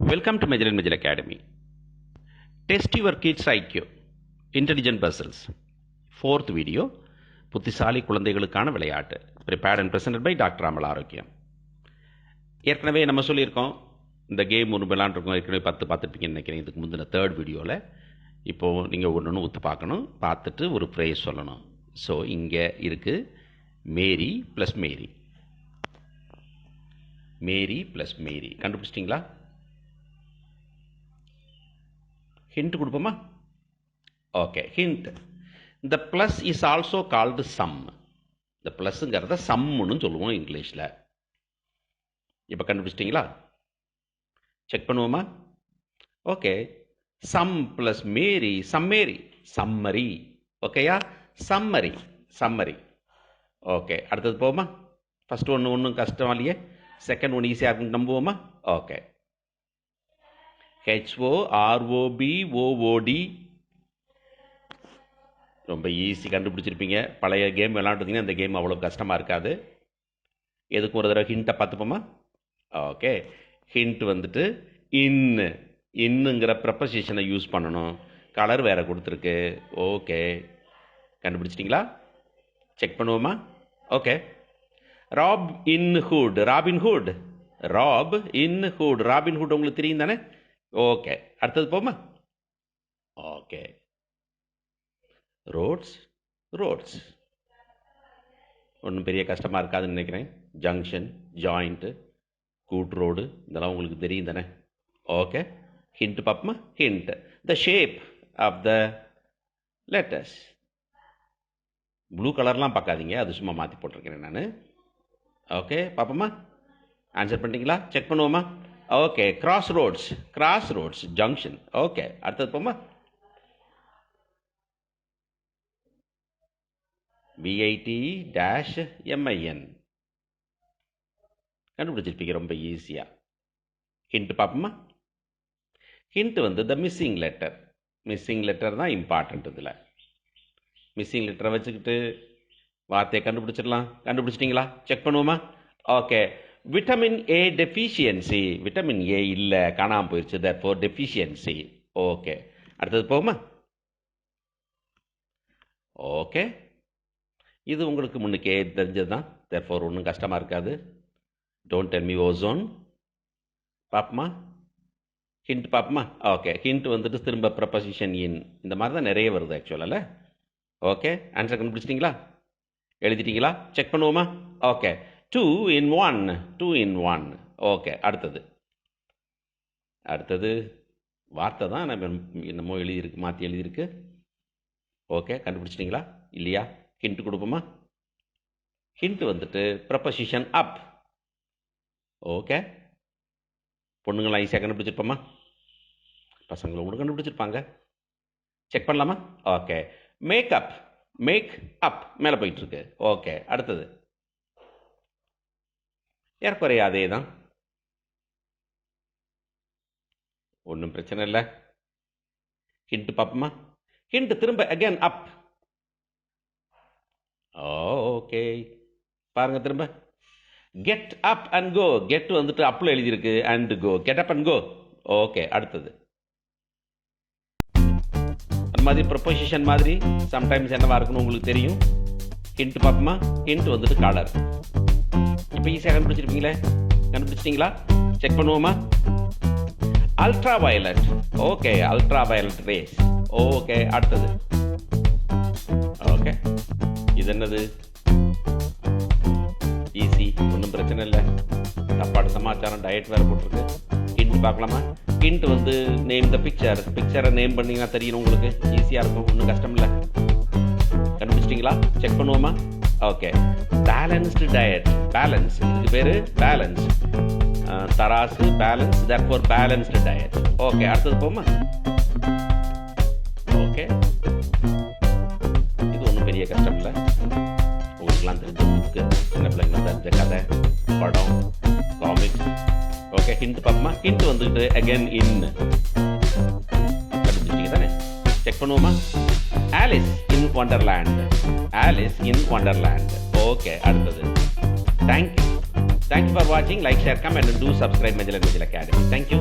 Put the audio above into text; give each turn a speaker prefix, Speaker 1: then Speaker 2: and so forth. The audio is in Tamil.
Speaker 1: Welcome to Magellan Magel Academy. Test your kids IQ. Intelligent puzzles. Fourth video. புத்திசாலி குழந்தைகளுக்கான விளையாட்டு. Prepared and present by doctor Amal Arokiyam ஏற்கனவே நம்ம சொல்லியிருக்கோம். இந்த கேம் ஒன்று விளாண்டுருக்கோம் ஏற்கனவே பத்து பார்த்துருப்பீங்கன்னு நினைக்கிறேன். இதுக்கு முந்தின தேர்ட் வீடியோவில் இப்போது நீங்கள் ஒன்று ஒன்று ஊற்று பார்க்கணும். பார்த்துட்டு ஒரு ப்ரேஸ் சொல்லணும். ஸோ இங்கே இருக்குது மேரி ப்ளஸ் மேரி மேரி ப்ளஸ் மேரி கண்டுபிடிச்சிட்டிங்களா? ஹிண்ட் கொடுப்போமா? ஓகே ஹிண்ட் இந்த plus is also called sum இந்த ப்ளஸ்ஸுங்கிறத சம்முன்னு சொல்லுவோம் இங்கிலீஷில். இப்போ கண்டுபிடிச்சிட்டிங்களா? செக் பண்ணுவோமா? Okay sum plus Mary summary summary ஓகேயா சம்மரி சம்மரி ஓகே அடுத்தது போவோமா? ஃபஸ்ட்டு ஒன்று ஒன்றும் கஷ்டம் இல்லையே. செகண்ட் ஒன்று ஈஸியாக இருக்குன்னு நம்புவோமா? Okay H O R O P O O T ரொம்ப ஈஸி கண்டுபிடிச்சிருப்பீங்க. பழைய கேம் விளாண்டுருந்தீங்கன்னா இந்த கேம் அவ்வளோ கஷ்டமாக இருக்காது. எதுக்கு ஒரு தடவை ஹிண்ட்டை பார்த்துப்போமா? ஓகே ஹிண்ட் வந்துட்டு இன்னு இன்னுங்கிற ப்ரப்பசிஷனை யூஸ் பண்ணணும். கலர் வேறு கொடுத்துருக்கு. ஓகே கண்டுபிடிச்சிட்டிங்களா? செக் பண்ணுவோமா? Okay rob in hood Robin Hood rob in hood Robin Hood உங்களுக்கு தெரியும் தானே? ஓகே அடுத்தது போமா ஓகே ரோட்ஸ் ரோட்ஸ் ஒன்றும் பெரிய கஷ்டமாக இருக்காதுன்னு நினைக்கிறேன். ஜங்ஷன் ஜாயிண்ட்டு கூட் ரோடு இதெல்லாம் உங்களுக்கு தெரியும் தானே. ஓகே ஹிண்ட் பார்ப்போமா hint the shape of the letters blue கலர்லாம் பார்க்காதீங்க. அது சும்மா மாற்றி போட்டிருக்கிறேன் நான். ஓகே பார்ப்போமா ஆன்சர் பண்ணிட்டீங்களா? செக் பண்ணுவோமா? Okay cross roads cross roads junction okay அடுத்தது போமா பிஐடி டேஷ் எம்ஐஎன் கண்டுபிடிச்சிருப்பீங்க ரொம்ப ஈஸியாக ஹிண்ட் பார்ப்போமா ஹிண்ட் வந்து the missing letter missing letter தான் இம்பார்ட்டண்ட் இதில். மிஸ்ஸிங் லெட்டரை வச்சுக்கிட்டு வார்த்தையை கண்டுபிடிச்சிடலாம். கண்டுபிடிச்சிட்டிங்களா? செக் பண்ணுவோமா? Okay vitamin A deficiency vitamin A இல்லை காணாமல் போயிடுச்சு தட் ஃபோர் டெஃபிஷியன்சி ஓகே அடுத்தது போகுமா? ஓகே இது உங்களுக்கு முன்னுக்கே தெரிஞ்சது தான் தேர் ஃபோர் ஒன்றும் கஷ்டமாக இருக்காது. டோன்ட் டெல் மீ ஓசோன் பாப்பமா? ஹிண்ட் பாப்பமா? ஓகே ஹிண்ட் வந்துட்டு திரும்ப ப்ரப்பசிஷன் இன் இந்த மாதிரி தான் நிறைய வருது ஆக்சுவலில் ஓகே ஆன்சர் கண்டுபிடிச்சிட்டிங்களா? எழுதிட்டீங்களா? செக் பண்ணுவோமா? Okay two in one two in one okay அடுத்தது. அடுத்தது வார்த்தை தான் நம்ம என்னமோ எழுதியிருக்கு மாற்றி எழுதியிருக்கு. ஓகே கண்டுபிடிச்சிட்டிங்களா? இல்லையா? ஹிண்ட் கொடுப்போமா? ஹிண்ட் வந்துட்டு ப்ரப்பசிஷன் அப் ஓகே பொண்ணுங்களாம் ஈஸியாக கண்டுபிடிச்சிருப்போமா? பசங்களும் கூட கண்டுபிடிச்சிருப்பாங்க. செக் பண்ணலாமா? ஓகே மேக்கப் மேக் அப் மேலே போயிட்டுருக்கு ஓகே அடுத்தது. ஏற்குறைய அதே தான் ஒன்றும் பிரச்சனை இல்லை. ஹிண்ட் பார்ப்போமா ஹிண்ட் திரும்ப அகேன் அப் ஓகே பாருங்க திரும்ப. Get up and go get வந்துட்டு அப்பில் எழுதியிருக்கு. And go get up and go okay அடுத்தது. அந்த மாதிரி ப்ரொபொசிஷன் மாதிரி சம்டைம்ஸ் என்னவா இருக்குன்னு உங்களுக்கு தெரியும். ஹிண்ட் பார்ப்போமா ஹிண்ட் வந்துட்டு காலர் இப்போ ஈஸியாக கண்டுபிடிச்சிருப்பீங்களே? கண்டுபிடிச்சிட்டிங்களா? செக் பண்ணுவோமா? Ultra violet okay ultra violet rays okay அடுத்தது. ஓகே இது என்னது? ஈஸி ஒன்றும் பிரச்சனை இல்லை. சாப்பாடு சமாச்சாரம் டயட் வேறு போட்டிருக்கு. ஹிண்ட் பார்க்கலாமா? ஹிண்ட் வந்து நேம் த பிக்சர் பிக்சரை நேம் பண்ணிங்கன்னா தெரியும் உங்களுக்கு. ஈஸியாக இருக்கும். ஒன்றும் கஷ்டம் இல்லை. கண்டுபிடிச்சிட்டிங்களா? செக் பண்ணுவோமா? ஓகே பேலன்ஸ்டு டயட் பேலன்ஸ் இதுக்கு பேர் பேலன்ஸ் தராசு balance that for balanced diet okay அடுத்தது போமா ஓகே இது ஒன்றும் பெரிய கஷ்டம் இல்லை. உங்களுக்குலாம் தெரிஞ்ச புக்கு. சின்ன பிள்ளைங்க தெரிஞ்ச கதை. படம் காமிக்ஸ் ஓகே ஹிண்ட் பார்ப்போமா ஹிண்ட் வந்துட்டு அகேன் இன் கண்டுபிடிச்சிங்க தானே? செக் பண்ணுவோமா Alice in Wonderland Alice in Wonderland okay அடுத்தது thank you thank you for வாட்சிங் like share come and do subscribe மெஜல் Mejil academy thank you